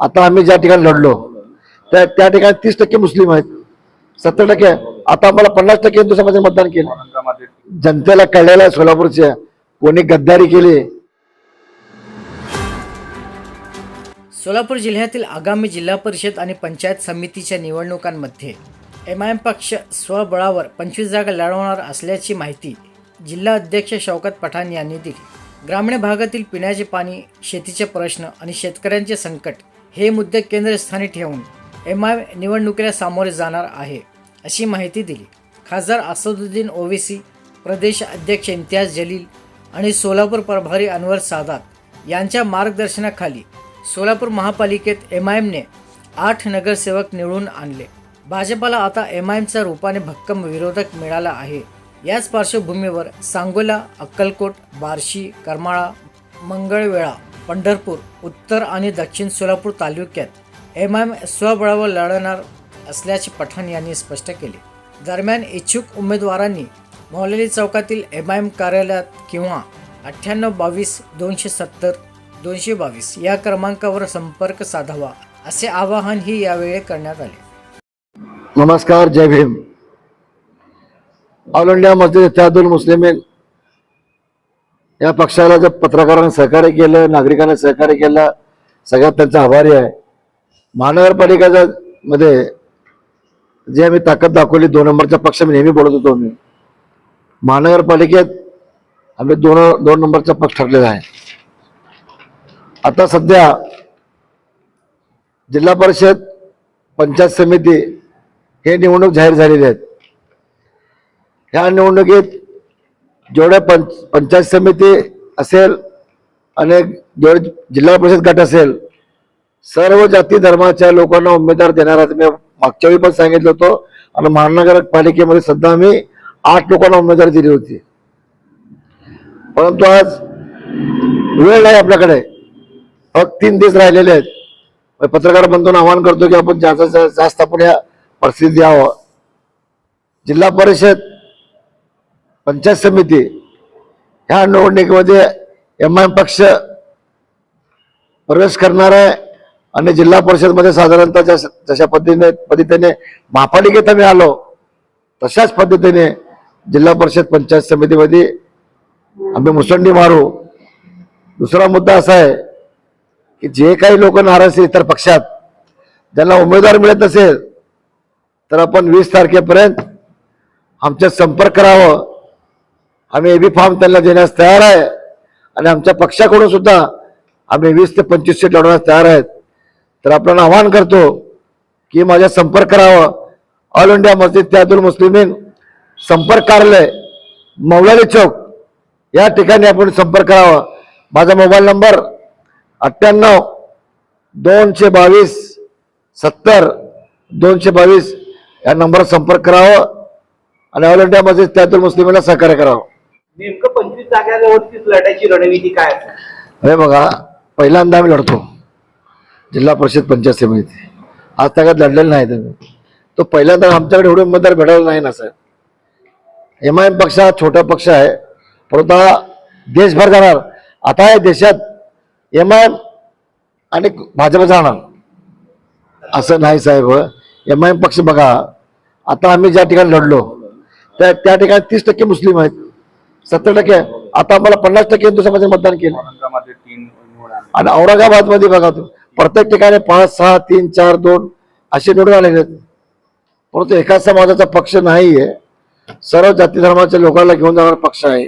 आता आम्ही ज्या ठिकाणी लढलो त्या त्या ठिकाणी तीस टक्के मुस्लिम आहेत. सत्तर टक्के. आता आम्हाला पन्नास टक्के हिंदू समाजाने मतदान केलं. जनतेला कळलेलं आहे सोलापूरच्या कोणी गद्दारी केली. सोलापूर जिल्ह्यातील आगामी जिल्हा परिषद आणि पंचायत समितीच्या निवडणुकांमध्ये एम आय एम पक्ष स्वबळावर पंचवीस जागा लढवणार असल्याची माहिती जिल्हा अध्यक्ष शौकत पठाण यांनी दिली. ग्रामीण भागातील पिण्याचे पाणी शेतीचे प्रश्न आणि शेतकऱ्यांचे संकट हे मुद्दे केंद्रस्थानी ठेवून एम आय निवडणुकीला सामोरे जाणार आहे अशी माहिती दिली. खासदार असदुद्दीन ओवेसी प्रदेश अध्यक्ष इम्तियाज जलील आणि सोलापूर प्रभारी अनवर सादात यांच्या मार्गदर्शनाखाली सोलापूर महापालिकेत एम आय एमने आठ नगरसेवक निवडून आणले. भाजपाला आता एम आय एमच्या रूपाने भक्कम विरोधक मिळाला आहे. याच पार्श्वभूमीवर सांगोला अक्कलकोट बार्शी करमाळा मंगळवेळा पंढरपूर उत्तर आणि दक्षिण सोलापूर तालुक्यात एम आय एम स्वबळावर लढणार असल्याचे पठाण यांनी स्पष्ट केले. दरम्यान इच्छुक उमेदवारांनी मौलेली चौकातील एम आय एम कार्यालयात किंवा अठ्ठ्याण्णव बावीस दोनशे सत्तर दोनशे बावीस या क्रमांकावर संपर्क साधावा असे आवाहनही यावेळी करण्यात आले. नमस्कार जय भीम. ऑल इंडिया मस्जिद इत्यादुल मुस्लिमीन या पक्षाला जर पत्रकारांनी सहकार्य केलं नागरिकांनी सहकार्य केलं सगळ्यात त्यांचा आभारी आहे. महानगरपालिकेच्या मध्ये जे आम्ही ताकद दाखवली दोन नंबरचा पक्ष मी नेहमी बोलत होतो मी महानगरपालिकेत आम्ही दोन दोन नंबरचा पक्ष ठरलेला आहे. आता सध्या जिल्हा परिषद पंचायत समिती हे निवडणूक जाहीर झालेली आहेत. ह्या निवडणुकीत जेवढे पंच पंचायत समिती असेल आणि जेवढे जिल्हा परिषद गट असेल सर्व जाती धर्माच्या लोकांना उमेदवार देणार आहेत. मी मागच्या वेळी पण सांगितलं होतं आणि महानगरपालिकेमध्ये सध्या आम्ही आठ लोकांना उमेदवारी दिली होती. परंतु आज वेळ नाही आपल्याकडे. फक्त तीन दिवस राहिलेले आहेत. पत्रकार बंधून आवाहन करतो की आपण जास्त जास्त आपण या परिस्थितीत द्यावं जिल्हा परिषद पंचायत समिती ह्या निवडणुकीमध्ये एम आय पक्ष प्रवेश करणार आहे आणि जिल्हा परिषदमध्ये साधारणतः जस- जशा पद्धतीने पद्धतीने महापालिकेत आम्ही आलो तशाच पद्धतीने जिल्हा परिषद पंचायत समितीमध्ये आम्ही मुसंडी मारू. दुसरा मुद्दा असा आहे की जे काही लोक नाराज इतर पक्षात ज्यांना उमेदवार मिळत नसेल तर आपण वीस तारखेपर्यंत आमच्यात संपर्क करावं. आम्ही एबी फॉर्म त्यांना देण्यास तयार आहे. आणि आमच्या पक्षाकडून सुद्धा आम्ही वीस ते पंचवीस सीट लढवण्यास तयार आहेत. तर आपल्याला आवाहन करतो की माझ्या संपर्क करावं. ऑल इंडिया मस्जिद त्यातुल मुस्लिमीन संपर्क कार्यालय मौलाली चौक या ठिकाणी आपण संपर्क करावा. माझा मोबाईल नंबर अठ्ठ्याण्णव दोनशे बावीस सत्तर दोनशे बावीस या नंबरवर संपर्क करावं. आणि ऑल इंडिया मस्जिद त्यातून मुस्लिमीला सहकार्य करावं. नेमकं पंचवीस जागांवरतीच लढायची रणनीती काय अरे बघा पहिल्यांदा आम्ही लढतो. जिल्हा परिषद पंचायत समिती. आज तगात लढलेलं नाही तुम्ही तो पहिल्यांदा आमच्याकडे एवढे मतदार भेटायला नाही ना सर. एम आय एम पक्ष हा छोटा पक्ष आहे. परंतु हा देशभर जाणार. आता या देशात एम आय एम आणि भाजप जाणार. असं नाही साहेब. एम आय एम पक्ष बघा. आता आम्ही ज्या ठिकाणी लढलो त्या त्या ठिकाणी तीस टक्के मुस्लिम आहेत. सत्तर टक्के. आता आम्हाला पन्नास टक्के हिंदू समाजाने मतदान केलं. आणि औरंगाबादमध्ये बघा तू प्रत्येक ठिकाणी पाच सहा तीन चार दोन असे निवडून आलेले आहेत. परंतु एकाच समाजाचा पक्ष नाहीये. सर्व जाती धर्माच्या लोकांना घेऊन जाणारा पक्ष आहे.